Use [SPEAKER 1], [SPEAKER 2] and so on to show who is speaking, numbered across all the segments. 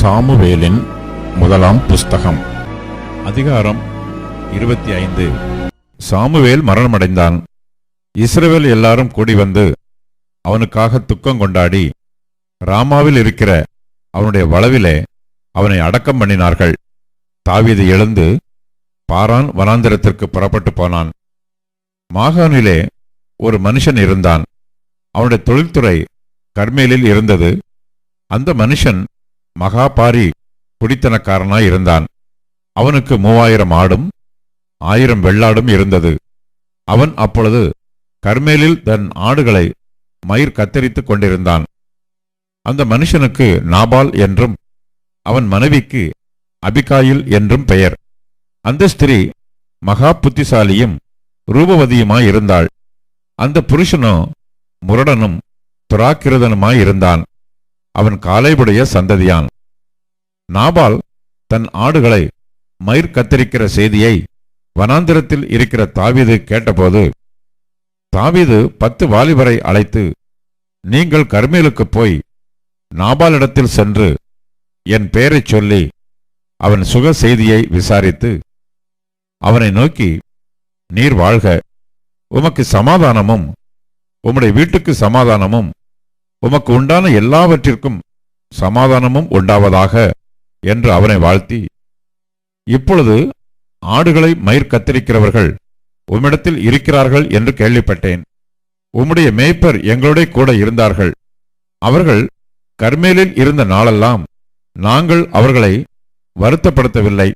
[SPEAKER 1] சாமுவேலின் முதலாம் புஸ்தகம் அதிகாரம் இருபத்தி ஐந்து சாமுவேல் மரணமடைந்தான் இஸ்ரேவேல் எல்லாரும் கூடி வந்து அவனுக்காக துக்கம் கொண்டாடி ராமாவில் இருக்கிற அவனுடைய வளவிலே அவனை அடக்கம் பண்ணினார்கள் தாவீது எழுந்து பாரான் வனாந்திரத்திற்கு புறப்பட்டு போனான் மாகாணிலே ஒரு மனுஷன் இருந்தான் அவனுடைய தொழில்துறை கர்மேலில் இருந்தது அந்த மனுஷன் மகாபாரி குடித்தனக்காரனாய் இருந்தான் அவனுக்கு மூவாயிரம் ஆடும் ஆயிரம் வெள்ளாடும் இருந்தது அவன் அப்பொழுது கர்மேலில் தன் ஆடுகளை மயிர் கத்தரித்துக் கொண்டிருந்தான் அந்த மனுஷனுக்கு நாபால் என்றும் அவன் மனைவிக்கு அபிகாயில் என்றும் பெயர் அந்த ஸ்திரீ மகா புத்திசாலியும் ரூபவதியுமாயிருந்தாள் அந்த புருஷனோ முரடனும் துராக்கிருதனுமாயிருந்தான் அவன் காலைபுடைய சந்ததியான் நாபால் தன் ஆடுகளை மயிர் கத்தரிக்கிற செய்தியை வனாந்திரத்தில் இருக்கிற தாவீது கேட்டபோது தாவீது பத்து வாலிபரை அழைத்து நீங்கள் கர்மேலுக்குப் போய் நாபாலிடத்தில் சென்று என் பெயரைச் சொல்லி அவன் சுக செய்தியை விசாரித்து அவனை நோக்கி நீர் வாழ்க உமக்கு சமாதானமும் உம்முடைய வீட்டுக்கு சமாதானமும் உமக்கு உண்டான எல்லாவற்றிற்கும் சமாதானமும் உண்டாவதாக என்று அவனை வாழ்த்தி இப்பொழுது ஆடுகளை மயிர் கத்திரிக்கிறவர்கள் உம்மிடத்தில் இருக்கிறார்கள் என்று கேள்விப்பட்டேன் உம்முடைய மேய்ப்பர் எங்களுடைய கூட இருந்தார்கள் அவர்கள் கர்மேலில் இருந்த நாளெல்லாம் நாங்கள் அவர்களை வருத்தப்படுத்தவில்லை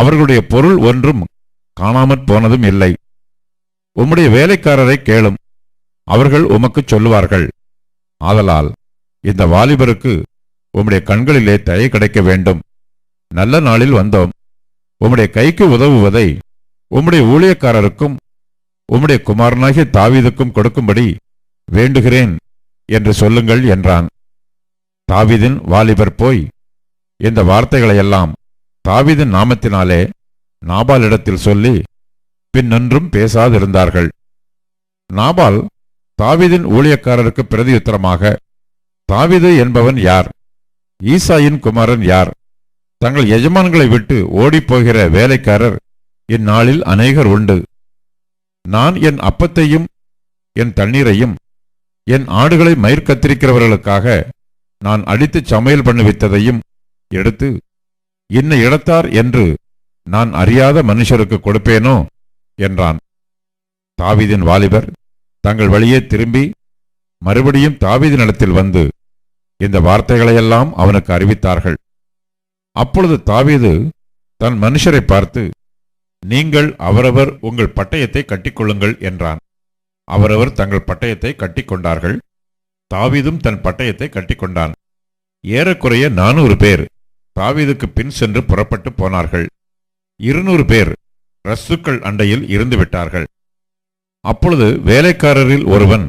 [SPEAKER 1] அவர்களுடைய பொருள் ஒன்றும் காணாமற் போனதும் இல்லை உம்முடைய வேலைக்காரரை கேளும் அவர்கள் உமக்கு சொல்லுவார்கள் ஆதலால் இந்த வாலிபருக்கு உம்முடைய கண்களிலே தயை கிடைக்க வேண்டும் நல்ல நாளில் வந்தோம் உம்முடைய கைக்கு உதவுவதை உம்முடைய ஊழியக்காரருக்கும் உம்முடைய குமாரனாகிய தாவீதுக்கும் கொடுக்கும்படி வேண்டுகிறேன் என்று சொல்லுங்கள் என்றான் தாவிதின் வாலிபர் போய் இந்த வார்த்தைகளையெல்லாம் தாவிதின் நாமத்தினாலே நாபாலிடத்தில் சொல்லி பின்னொன்றும் பேசாதிருந்தார்கள் நாபால் தாவிதின் ஊழியக்காரருக்கு பிரதியுத்தரமாக தாவிது என்பவன் யார் ஈசாயின் குமாரன் யார் தங்கள் எஜமான்களை விட்டு ஓடிப்போகிற வேலைக்காரர் இந்நாளில் அநேகர் உண்டு நான் என் அப்பத்தையும் என் தண்ணீரையும் என் ஆடுகளை மயிர் நான் அடித்து சமையல் பண்ணி வைத்ததையும் எடுத்து என்ன இடத்தார் என்று நான் அறியாத மனுஷருக்கு கொடுப்பேனோ என்றான் தாவிதின் வாலிபர் தங்கள் வழியே திரும்பி மறுபடியும் நிலத்தில் வந்து இந்த வார்த்தைகளையெல்லாம் அவனுக்கு அறிவித்தார்கள் அப்பொழுது தாவீது தன் மனுஷரை பார்த்து நீங்கள் அவரவர் உங்கள் பட்டயத்தை கட்டிக்கொள்ளுங்கள் என்றான் அவரவர் தங்கள் பட்டயத்தை கட்டிக்கொண்டார்கள் தாவீதும் தன் பட்டயத்தை கட்டிக்கொண்டான் ஏறக்குறைய நானூறு பேர் தாவீதுக்கு பின் சென்று புறப்பட்டு போனார்கள் இருநூறு பேர் ரஸ்துக்கள் அண்டையில் இருந்துவிட்டார்கள் அப்பொழுது வேலைக்காரரில் ஒருவன்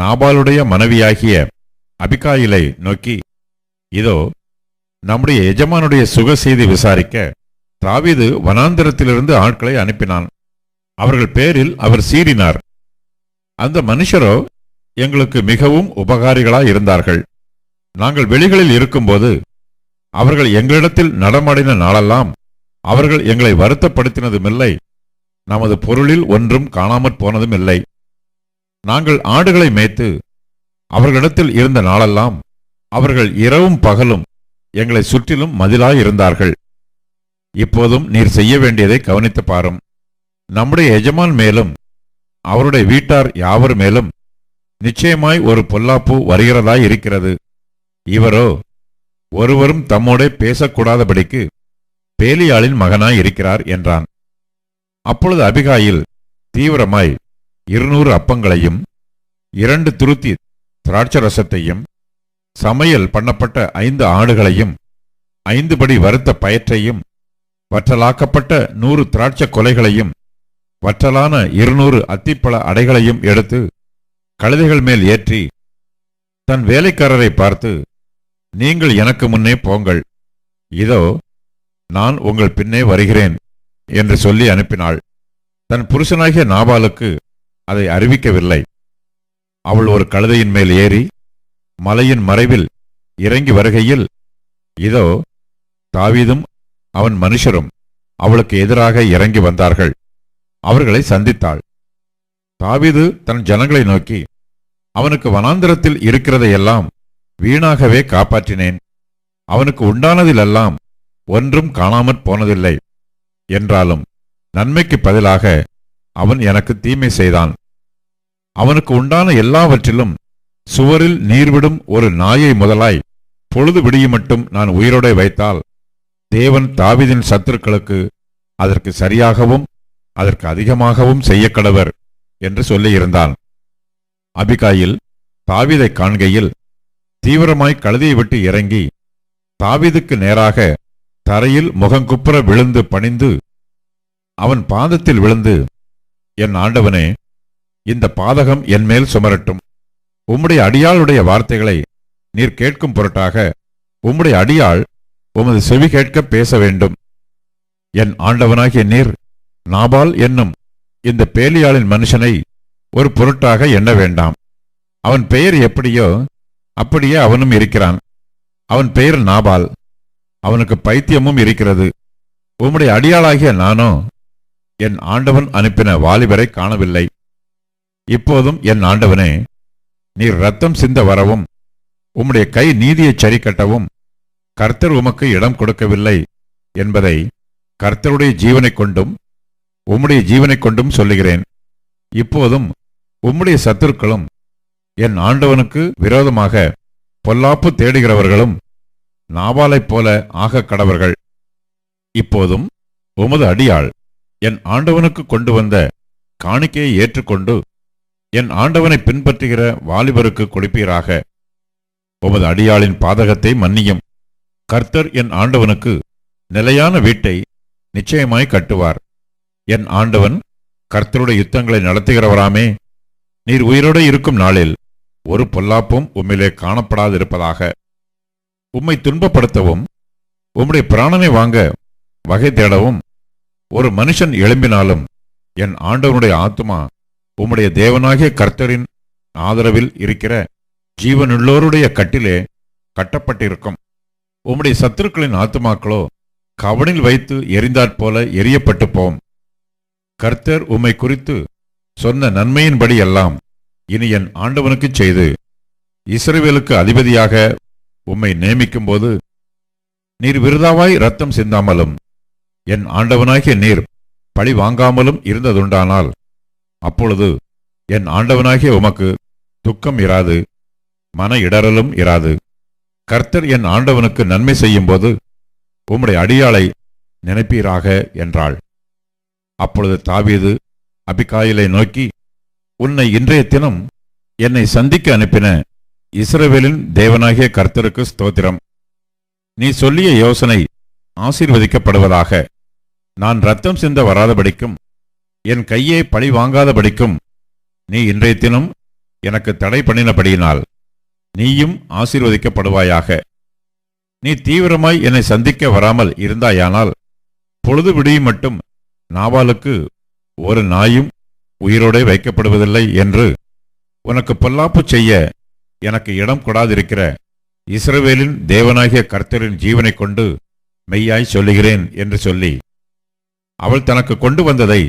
[SPEAKER 1] நாபாலுடைய மனைவியாகிய அபிகாயிலை நோக்கி இதோ நம்முடைய எஜமானுடைய சுக செய்தி விசாரிக்க தாவீது வனாந்திரத்திலிருந்து ஆட்களை அனுப்பினான் அவர்கள் பேரில் அவர் சீறினார் அந்த மனுஷரோ எங்களுக்கு மிகவும் உபகாரிகளாய் இருந்தார்கள் நாங்கள் வெளிகளில் இருக்கும்போது அவர்கள் எங்களிடத்தில் நடமாடின நாளெல்லாம் அவர்கள் எங்களை வருத்தப்படுத்தினதும் இல்லை நமது பொருளில் ஒன்றும் காணாமற் போனதும் இல்லை நாங்கள் ஆடுகளை மேய்த்து அவர்களிடத்தில் இருந்த நாளெல்லாம் அவர்கள் இரவும் பகலும் எங்களை சுற்றிலும் மதிலாயிருந்தார்கள் இப்போதும் நீர் செய்ய வேண்டியதை கவனித்து பாரும் நம்முடைய எஜமான் மேலும் அவருடைய வீட்டார் யாவர் மேலும் நிச்சயமாய் ஒரு பொல்லாப்பு வருகிறதாய் இருக்கிறது இவரோ ஒருவரும் தம்மோட பேசக்கூடாதபடிக்கு பேலியாளின் மகனாய் இருக்கிறார் என்றான் அப்பொழுது அபிகாயில் தீவிரமாய் இருநூறு அப்பங்களையும் இரண்டு துருத்தி திராட்சரசத்தையும் சமையல் பண்ணப்பட்ட ஐந்து ஆடுகளையும் ஐந்து படி வருத்த பயற்றையும் வற்றலாக்கப்பட்ட நூறு திராட்சக் கொலைகளையும் வற்றலான இருநூறு அத்திப்பழ அடைகளையும் எடுத்து கழுதைகள் மேல் ஏற்றி தன் வேலைக்காரரை பார்த்து நீங்கள் எனக்கு முன்னே போங்கள் இதோ நான் உங்கள் பின்னே வருகிறேன் என்று சொல்லி அனுப்பினாள் தன் புருஷனாகிய நாபாலுக்கு அதை அறிவிக்கவில்லை அவள் ஒரு கழுதையின் மேல் ஏறி மலையின் மறைவில் இறங்கி வருகையில் இதோ தாவீதும் அவன் மனுஷரும் அவளுக்கு எதிராக இறங்கி வந்தார்கள் அவர்களை சந்தித்தாள் தாவிது தன் ஜனங்களை நோக்கி அவனுக்கு வனாந்திரத்தில் இருக்கிறதையெல்லாம் வீணாகவே காப்பாற்றினேன் அவனுக்கு உண்டானதிலெல்லாம் ஒன்றும் காணாமற் போனதில்லை என்றாலும் நன்மைக்கு பதிலாக அவன் எனக்கு தீமை செய்தான் அவனுக்கு உண்டான எல்லாவற்றிலும் சுவரில் நீர்விடும் ஒரு நாயை முதலாய் பொழுது மட்டும் நான் உயிரோட வைத்தால் தேவன் தாவிதின் சத்துருக்களுக்கு அதற்கு சரியாகவும் அதற்கு அதிகமாகவும் செய்ய கடவர் என்று சொல்லியிருந்தான் அபிகாயில் தாவிதை காண்கையில் தீவிரமாய் கழுதியை விட்டு இறங்கி தாவிதுக்கு நேராக தரையில் முகங்குப்புற விழுந்து பணிந்து அவன் பாதத்தில் விழுந்து என் ஆண்டவனே இந்த பாதகம் என் மேல் சுமரட்டும் உம்முடைய அடியாளுடைய வார்த்தைகளை நீர் கேட்கும் பொருட்டாக உம்முடைய அடியாள் உமது செவி கேட்க பேச வேண்டும் என் ஆண்டவனாகிய நீர் நாபால் என்னும் இந்த பேலியாளின் மனுஷனை ஒரு பொருட்டாக எண்ண வேண்டாம் அவன் பெயர் எப்படியோ அப்படியே அவனும் இருக்கிறான் அவன் பெயர் நாபால் அவனுக்கு பைத்தியமும் இருக்கிறது உம்முடைய அடியாளாகிய நானோ என் ஆண்டவன் அனுப்பின வாலிபரை காணவில்லை இப்போதும் என் ஆண்டவனே நீர் ரத்தம் சிந்த வரவும் உம்முடைய கை நீதியை சரி கட்டவும் கர்த்தர் உமக்கு இடம் கொடுக்கவில்லை என்பதை கர்த்தருடைய ஜீவனை கொண்டும் உம்முடைய ஜீவனை கொண்டும் சொல்லுகிறேன் இப்போதும் உம்முடைய சத்துருக்களும் என் ஆண்டவனுக்கு விரோதமாக பொல்லாப்பு தேடுகிறவர்களும் நாவாலைப் போல ஆக கடவர்கள் இப்போதும் உமது அடியாள் என் ஆண்டவனுக்கு கொண்டு வந்த காணிக்கையை ஏற்றுக்கொண்டு என் ஆண்டவனை பின்பற்றுகிற வாலிபருக்கு கொடுப்பீராக உமது அடியாளின் பாதகத்தை மன்னியும் கர்த்தர் என் ஆண்டவனுக்கு நிலையான வீட்டை நிச்சயமாய் கட்டுவார் என் ஆண்டவன் கர்த்தருடைய யுத்தங்களை நடத்துகிறவராமே நீர் உயிரோடு இருக்கும் நாளில் ஒரு பொல்லாப்பும் உம்மிலே காணப்படாதிருப்பதாக உம்மை துன்பப்படுத்தவும் உம்முடைய பிராணனை வாங்க வகை தேடவும் ஒரு மனுஷன் எழும்பினாலும் என் ஆண்டவனுடைய ஆத்மா உம்முடைய தேவனாகிய கர்த்தரின் ஆதரவில் இருக்கிற ஜீவனுள்ளோருடைய கட்டிலே கட்டப்பட்டிருக்கும் உம்முடைய சத்துருக்களின் ஆத்துமாக்களோ கவனில் வைத்து எரிந்தாற் போல எரியப்பட்டு போம் கர்த்தர் உம்மை குறித்து சொன்ன நன்மையின்படி எல்லாம் இனி என் ஆண்டவனுக்கு செய்து இஸ்ரேவேலுக்கு அதிபதியாக உம்மை நியமிக்கும் போது நீர் விருதாவாய் ரத்தம் சிந்தாமலும் என் ஆண்டவனாகிய நீர் பழி வாங்காமலும் இருந்ததுண்டானால் அப்பொழுது என் ஆண்டவனாகிய உமக்கு துக்கம் இராது மன இடறலும் இராது கர்த்தர் என் ஆண்டவனுக்கு நன்மை செய்யும்போது உம்முடைய அடியாளை நினைப்பீராக என்றாள் அப்பொழுது தாவீது அபிகாயிலை நோக்கி உன்னை இன்றைய தினம் என்னை சந்திக்க அனுப்பின இஸ்ரவேலின் தேவனாகிய கர்த்தருக்கு ஸ்தோத்திரம் நீ சொல்லிய யோசனை ஆசீர்வதிக்கப்படுவதாக நான் ரத்தம் சிந்த வராதபடிக்கும் என் கையை பழி வாங்காதபடிக்கும் நீ இன்றைய தினம் எனக்கு தடை பண்ணினபடியினால் நீயும் ஆசீர்வதிக்கப்படுவாயாக நீ தீவிரமாய் என்னை சந்திக்க வராமல் இருந்தாயானால் பொழுது விடியும் மட்டும் நாவாலுக்கு ஒரு நாயும் உயிரோடே வைக்கப்படுவதில்லை என்று உனக்கு பொல்லாப்பு செய்ய எனக்கு இடம் கொடாதிருக்கிற இஸ்ரவேலின் தேவனாகிய கர்த்தரின் ஜீவனை கொண்டு மெய்யாய் சொல்லுகிறேன் என்று சொல்லி அவள் தனக்கு கொண்டு வந்ததை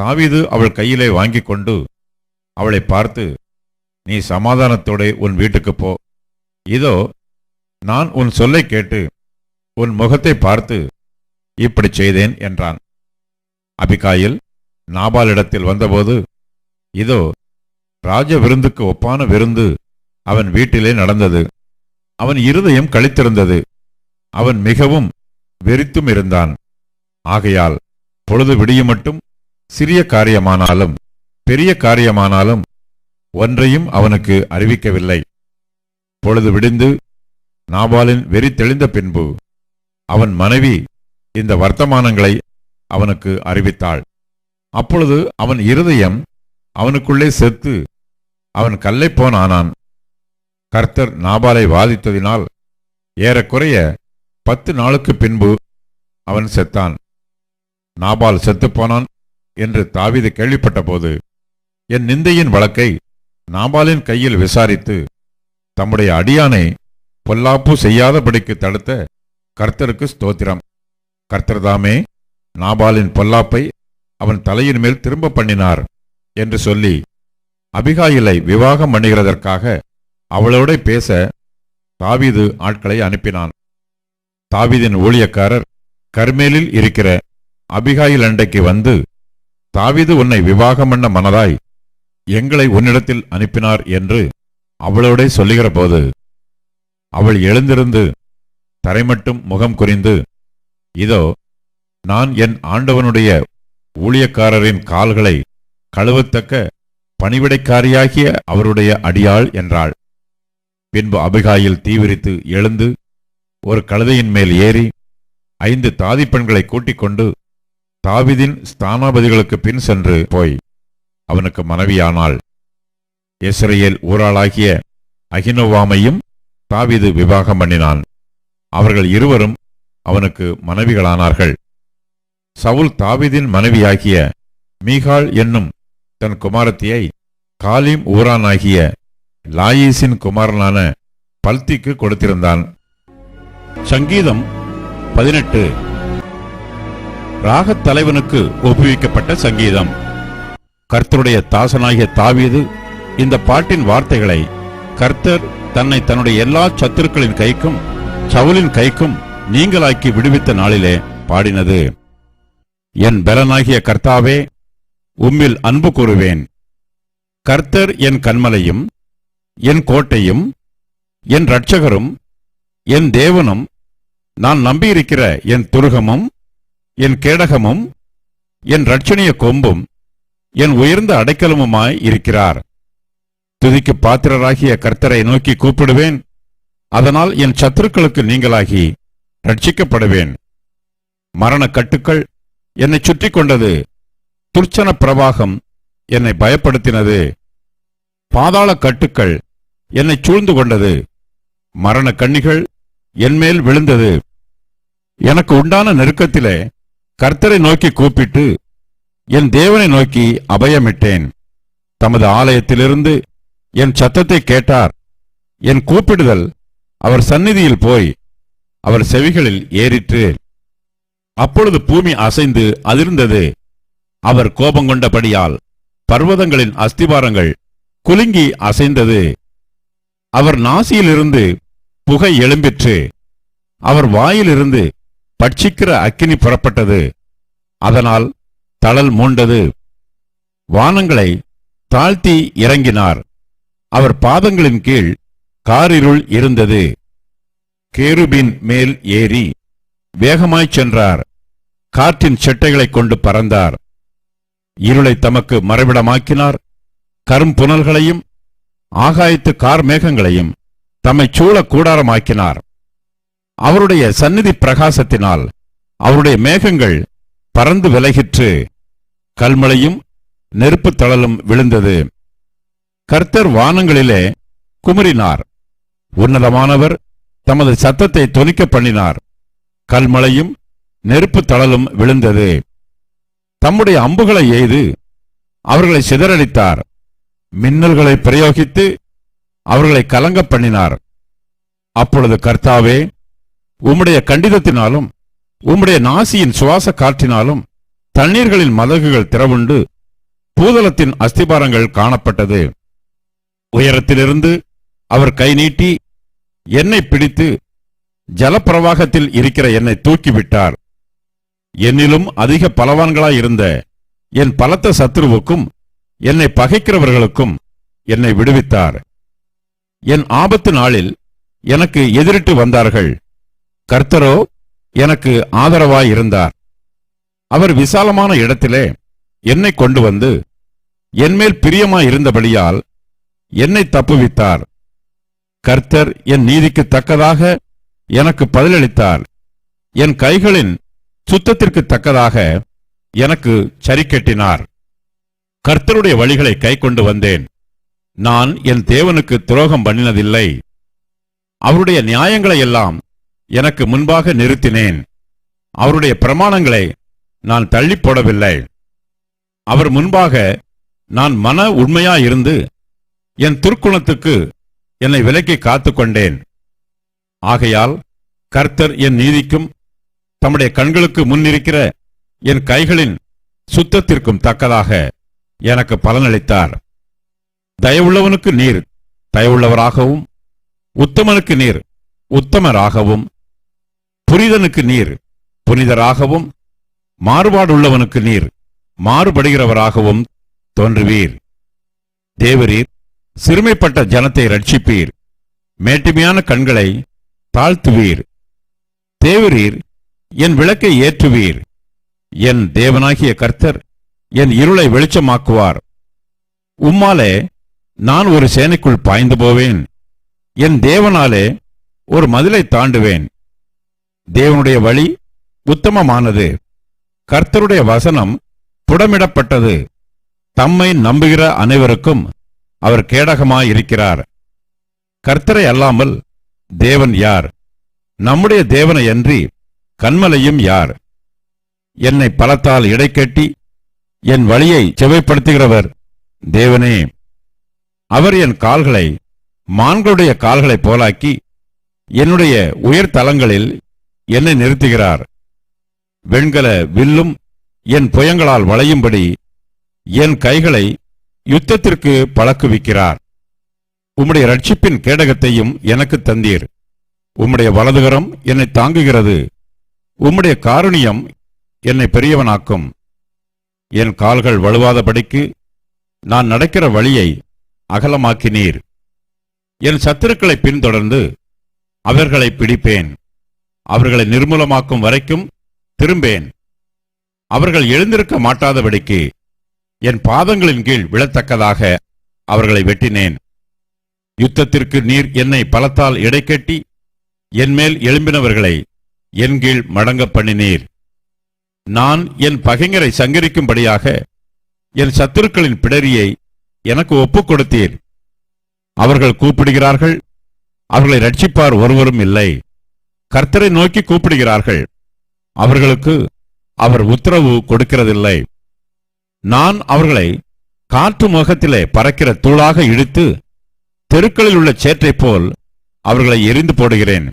[SPEAKER 1] தாவிது அவள் கையிலே வாங்கி கொண்டு அவளை பார்த்து நீ சமாதானத்தோட உன் வீட்டுக்கு போ இதோ நான் உன் சொல்லை கேட்டு உன் முகத்தை பார்த்து இப்படி செய்தேன் என்றான் அபிகாயில் நாபாலிடத்தில் வந்தபோது இதோ ராஜ விருந்துக்கு ஒப்பான விருந்து அவன் வீட்டிலே நடந்தது அவன் இருதயம் கழித்திருந்தது அவன் மிகவும் வெறித்தும் இருந்தான் ஆகையால் பொழுது விடியும் மட்டும் சிறிய காரியமானாலும் பெரிய காரியமானாலும் ஒன்றையும் அவனுக்கு அறிவிக்கவில்லை பொழுது விடிந்து நாபாலின் வெறி தெளிந்த பின்பு அவன் மனைவி இந்த வர்த்தமானங்களை அவனுக்கு அறிவித்தாள் அப்பொழுது அவன் இருதயம் அவனுக்குள்ளே செத்து அவன் கல்லைப்போன் போனானான் கர்த்தர் நாபாலை வாதித்ததினால் ஏறக்குறைய பத்து நாளுக்கு பின்பு அவன் செத்தான் நாபால் செத்துப்போனான் என்று தாவிது கேள்விப்பட்டபோது என் நிந்தையின் வழக்கை நாபாலின் கையில் விசாரித்து தம்முடைய அடியானை பொல்லாப்பு செய்யாதபடிக்கு தடுத்த கர்த்தருக்கு ஸ்தோத்திரம் கர்த்தர்தாமே நாபாலின் பொல்லாப்பை அவன் தலையின் மேல் திரும்ப பண்ணினார் என்று சொல்லி அபிகாயிலை விவாகம் பண்ணுகிறதற்காக அவளோட பேச தாவிது ஆட்களை அனுப்பினான் தாவிதின் ஊழியக்காரர் கர்மேலில் இருக்கிற அபிகாயில் அண்டைக்கு வந்து தாவிது உன்னை விவாகம் பண்ண மனதாய் எங்களை உன்னிடத்தில் அனுப்பினார் என்று அவளோட சொல்லுகிற போது அவள் எழுந்திருந்து தரைமட்டும் முகம் குறிந்து இதோ நான் என் ஆண்டவனுடைய ஊழியக்காரரின் கால்களை கழுவத்தக்க பணிவிடைக்காரியாகிய அவருடைய அடியாள் என்றாள் பின்பு அபிகாயில் தீவிரித்து எழுந்து ஒரு கழுதையின் மேல் ஏறி ஐந்து தாதி பெண்களை கூட்டிக் கொண்டு தாவிதின் ஸ்தானாபதிகளுக்கு பின் சென்று போய் அவனுக்கு மனைவியானாள் இஸ்ரேல் ஊராளாகிய அகினோவாமையும் தாவிது விவாகம் பண்ணினான் அவர்கள் இருவரும் அவனுக்கு மனைவிகளானார்கள் சவுல் தாவிதின் மனைவியாகிய மீகாள் என்னும் தன் குமாரத்தியை காலிம் ஊரானாகிய லாயிஸின் குமாரனான பல்திக்கு கொடுத்திருந்தான் சங்கீதம் பதினெட்டு ராகத் தலைவனுக்கு ஒப்புவிக்கப்பட்ட சங்கீதம் கர்த்தருடைய தாசனாகிய தாவீது இந்த பாட்டின் வார்த்தைகளை கர்த்தர் தன்னை தன்னுடைய எல்லா சத்துருக்களின் கைக்கும் சவுலின் கைக்கும் நீங்களாக்கி விடுவித்த நாளிலே பாடினது என் பலனாகிய கர்த்தாவே உம்மில் அன்பு கூறுவேன் கர்த்தர் என் கண்மலையும் என் கோட்டையும் என் இரட்சகரும் என் தேவனும் நான் நம்பியிருக்கிற என் துருகமும் என் கேடகமும் என் ரட்சணிய கொம்பும் என் உயர்ந்த அடைக்கலமுமாய் இருக்கிறார் துதிக்கு பாத்திரராகிய கர்த்தரை நோக்கி கூப்பிடுவேன் அதனால் என் சத்துருக்களுக்கு நீங்களாகி ரட்சிக்கப்படுவேன் மரணக்கட்டுக்கள் கட்டுக்கள் என்னை சுற்றி கொண்டது துர்ச்சன பிரவாகம் என்னை பயப்படுத்தினது பாதாள கட்டுக்கள் என்னை சூழ்ந்து கொண்டது மரண கண்ணிகள் என்மேல் விழுந்தது எனக்கு உண்டான நெருக்கத்திலே கர்த்தரை நோக்கி கூப்பிட்டு என் தேவனை நோக்கி அபயமிட்டேன் தமது ஆலயத்திலிருந்து என் சத்தத்தை கேட்டார் என் கூப்பிடுதல் அவர் சந்நிதியில் போய் அவர் செவிகளில் ஏறிற்று அப்பொழுது பூமி அசைந்து அதிர்ந்தது அவர் கோபம் கொண்டபடியால் பர்வதங்களின் அஸ்திவாரங்கள் குலுங்கி அசைந்தது அவர் நாசியிலிருந்து புகை எழும்பிற்று அவர் வாயிலிருந்து பட்சிக்கிற அக்கினி புறப்பட்டது அதனால் தளல் மூண்டது வானங்களை தாழ்த்தி இறங்கினார் அவர் பாதங்களின் கீழ் காரிருள் இருந்தது கேருபின் மேல் ஏறி வேகமாய்ச் சென்றார் காற்றின் செட்டைகளைக் கொண்டு பறந்தார் இருளை தமக்கு மறைவிடமாக்கினார் கரும்புனல்களையும் ஆகாயத்து கார் மேகங்களையும் தம்மை சூழ கூடாரமாக்கினார் அவருடைய சந்நிதி பிரகாசத்தினால் அவருடைய மேகங்கள் பறந்து விலகிற்று கல்மலையும் நெருப்பு தளலும் விழுந்தது கர்த்தர் வானங்களிலே குமரினார் உன்னதமானவர் தமது சத்தத்தை தொனிக்க பண்ணினார் கல்மலையும் நெருப்பு தளலும் விழுந்தது தம்முடைய அம்புகளை எய்து அவர்களை சிதறடித்தார் மின்னல்களை பிரயோகித்து அவர்களை கலங்க பண்ணினார் அப்பொழுது கர்த்தாவே உம்முடைய கண்டிதத்தினாலும் உம்முடைய நாசியின் சுவாச காற்றினாலும் தண்ணீர்களின் மதகுகள் திறவுண்டு பூதளத்தின் அஸ்திபாரங்கள் காணப்பட்டது உயரத்திலிருந்து அவர் கை நீட்டி என்னை பிடித்து ஜலப்பிரவாகத்தில் இருக்கிற என்னை தூக்கிவிட்டார் என்னிலும் அதிக பலவான்களாயிருந்த என் பலத்த சத்ருவுக்கும் என்னை பகைக்கிறவர்களுக்கும் என்னை விடுவித்தார் என் ஆபத்து நாளில் எனக்கு எதிரிட்டு வந்தார்கள் கர்த்தரோ எனக்கு ஆதரவாய் இருந்தார் அவர் விசாலமான இடத்திலே என்னை கொண்டு வந்து என்மேல் பிரியமாய் இருந்தபடியால் என்னை தப்புவித்தார் கர்த்தர் என் நீதிக்கு தக்கதாக எனக்கு பதிலளித்தார் என் கைகளின் சுத்தத்திற்கு தக்கதாக எனக்கு கட்டினார் கர்த்தருடைய வழிகளை கை கொண்டு வந்தேன் நான் என் தேவனுக்கு துரோகம் பண்ணினதில்லை அவருடைய நியாயங்களை எல்லாம் எனக்கு முன்பாக நிறுத்தினேன் அவருடைய பிரமாணங்களை நான் தள்ளி போடவில்லை அவர் முன்பாக நான் மன உண்மையாயிருந்து என் துர்க்குணத்துக்கு என்னை விலக்கி காத்து கொண்டேன் ஆகையால் கர்த்தர் என் நீதிக்கும் தம்முடைய கண்களுக்கு முன்னிருக்கிற என் கைகளின் சுத்தத்திற்கும் தக்கதாக எனக்கு பலனளித்தார் தயவுள்ளவனுக்கு நீர் தயவுள்ளவராகவும் உத்தமனுக்கு நீர் உத்தமராகவும் புனிதனுக்கு நீர் புனிதராகவும் மாறுபாடுள்ளவனுக்கு நீர் மாறுபடுகிறவராகவும் தோன்றுவீர் தேவரீர் சிறுமைப்பட்ட ஜனத்தை ரட்சிப்பீர் மேட்டுமையான கண்களை தாழ்த்துவீர் தேவரீர் என் விளக்கை ஏற்றுவீர் என் தேவனாகிய கர்த்தர் என் இருளை வெளிச்சமாக்குவார் உம்மாலே நான் ஒரு சேனைக்குள் பாய்ந்து போவேன் என் தேவனாலே ஒரு மதிலை தாண்டுவேன் தேவனுடைய வழி உத்தமமானது கர்த்தருடைய வசனம் புடமிடப்பட்டது தம்மை நம்புகிற அனைவருக்கும் அவர் கேடகமாயிருக்கிறார் கர்த்தரை அல்லாமல் தேவன் யார் நம்முடைய தேவனை அன்றி கண்மலையும் யார் என்னை பலத்தால் இடைக்கட்டி என் வழியை செவைப்படுத்துகிறவர் தேவனே அவர் என் கால்களை மான்களுடைய கால்களை போலாக்கி என்னுடைய உயர்தலங்களில் என்னை நிறுத்துகிறார் வெண்கல வில்லும் என் புயங்களால் வளையும்படி என் கைகளை யுத்தத்திற்கு பழக்குவிக்கிறார் உம்முடைய ரட்சிப்பின் கேடகத்தையும் எனக்கு தந்தீர் உம்முடைய வலதுகரம் என்னை தாங்குகிறது உம்முடைய காரணியம் என்னை பெரியவனாக்கும் என் கால்கள் வலுவாதபடிக்கு நான் நடக்கிற வழியை அகலமாக்கினீர் என் சத்துருக்களை பின்தொடர்ந்து அவர்களை பிடிப்பேன் அவர்களை நிர்மூலமாக்கும் வரைக்கும் திரும்பேன் அவர்கள் எழுந்திருக்க மாட்டாதபடிக்கு என் பாதங்களின் கீழ் விழத்தக்கதாக அவர்களை வெட்டினேன் யுத்தத்திற்கு நீர் என்னை பலத்தால் இடைக்கட்டி என்மேல் எழும்பினவர்களை என் கீழ் மடங்க பண்ணினீர் நான் என் பகைஞரை சங்கரிக்கும்படியாக என் சத்துருக்களின் பிடரியை எனக்கு ஒப்புக் கொடுத்தீர் அவர்கள் கூப்பிடுகிறார்கள் அவர்களை ரட்சிப்பார் ஒருவரும் இல்லை கர்த்தரை நோக்கி கூப்பிடுகிறார்கள் அவர்களுக்கு அவர் உத்தரவு கொடுக்கிறதில்லை நான் அவர்களை காற்று முகத்திலே பறக்கிற தூளாக இழுத்து தெருக்களில் உள்ள சேற்றை போல் அவர்களை எரிந்து போடுகிறேன்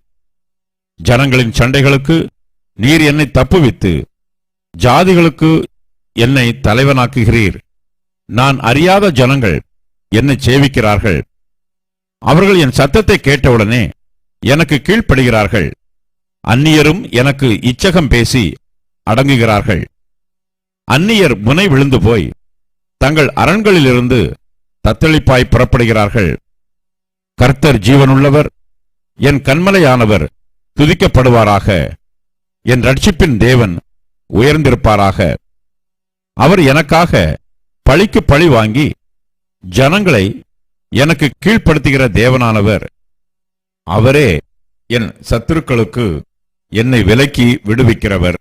[SPEAKER 1] ஜனங்களின் சண்டைகளுக்கு நீர் என்னை தப்புவித்து ஜாதிகளுக்கு என்னை தலைவனாக்குகிறீர் நான் அறியாத ஜனங்கள் என்னை சேவிக்கிறார்கள் அவர்கள் என் சத்தத்தை கேட்டவுடனே எனக்கு கீழ்ப்படுகிறார்கள் அந்நியரும் எனக்கு இச்சகம் பேசி அடங்குகிறார்கள் அந்நியர் முனை விழுந்து போய் தங்கள் அரண்களிலிருந்து தத்தளிப்பாய் புறப்படுகிறார்கள் கர்த்தர் ஜீவனுள்ளவர் என் கண்மலையானவர் துதிக்கப்படுவாராக என் ரட்சிப்பின் தேவன் உயர்ந்திருப்பாராக அவர் எனக்காக பழிக்கு பழி வாங்கி ஜனங்களை எனக்கு கீழ்ப்படுத்துகிற தேவனானவர் அவரே என் சத்துருக்களுக்கு என்னை விலக்கி விடுவிக்கிறவர்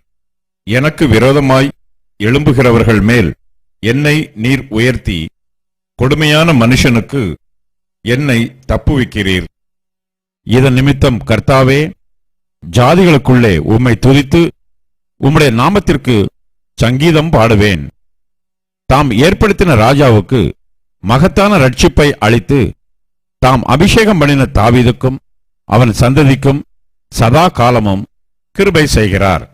[SPEAKER 1] எனக்கு விரோதமாய் எழும்புகிறவர்கள் மேல் என்னை நீர் உயர்த்தி கொடுமையான மனுஷனுக்கு என்னை தப்புவிக்கிறீர் இதன் நிமித்தம் கர்த்தாவே ஜாதிகளுக்குள்ளே உம்மை துதித்து உம்முடைய நாமத்திற்கு சங்கீதம் பாடுவேன் தாம் ஏற்படுத்தின ராஜாவுக்கு மகத்தான ரட்சிப்பை அளித்து தாம் அபிஷேகம் பண்ணின தாவீதுக்கும் அவன் சந்ததிக்கும் சதா காலமும் கிருபை செய்கிறார்